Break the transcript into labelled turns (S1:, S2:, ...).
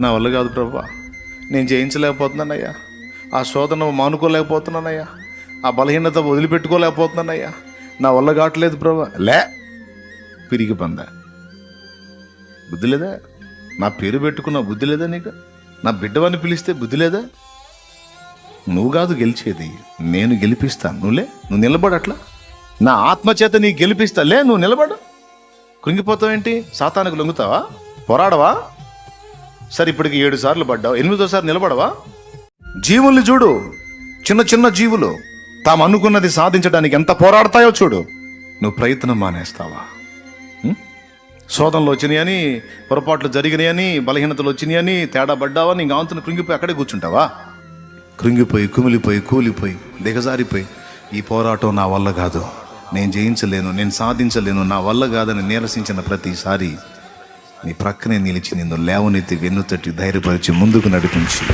S1: నా వల్ల కాదు ప్రభా. నేను జయించలేకపోతున్నానయ్యా. ఆ శోధన మానుకోలేకపోతున్నానయ్యా. ఆ బలహీనత వదిలిపెట్టుకోలేకపోతున్నానయ్యా. నా వల్ల కావట్లేదు ప్రభా. లే పిరిగి పంద. బుద్ధి లేదా? నా పేరు పెట్టుకున్న బుద్ధి లేదా నీకు? నా బిడ్డవని పిలిస్తే బుద్ధి లేదా? నువ్వు కాదు గెలిచేది. నేను గెలిపిస్తాను. నువ్వులే నువ్వు నిలబడు అట్లా. నా ఆత్మచేత నీ గెలిపిస్తా. లే నువ్వు నిలబడు. కృంగిపోతావేంటి? సాతానికి లొంగుతావా? పోరాడవా? సరే ఇప్పటికి ఏడు సార్లు పడ్డావు. ఎనిమిదోసారి నిలబడవా? జీవుల్ని చూడు. చిన్న చిన్న జీవులు. తాము అనుకున్నది సాధించడానికి ఎంత పోరాడతాయో చూడు. నువ్వు ప్రయత్నం మానేస్తావా? శోధనలు వచ్చినాయని పొరపాట్లు జరిగినాయని బలహీనతలు వచ్చినాయని తేడా పడ్డావని ఇంకా ఆంతుని కృంగిపోయి అక్కడే కూర్చుంటావా? కృంగిపోయి కుమిలిపోయి కూలిపోయి దిగజారిపోయి ఈ పోరాటం నా వల్ల కాదు. నేను జయించలేను నేను సాధించలేను నా వల్ల కాదని నీరసించిన ప్రతిసారి నీ ప్రక్కనే నిలిచి నిన్ను లేవనెత్తి వెన్నుతట్టి ధైర్యపరిచి ముందుకు నడిపించి.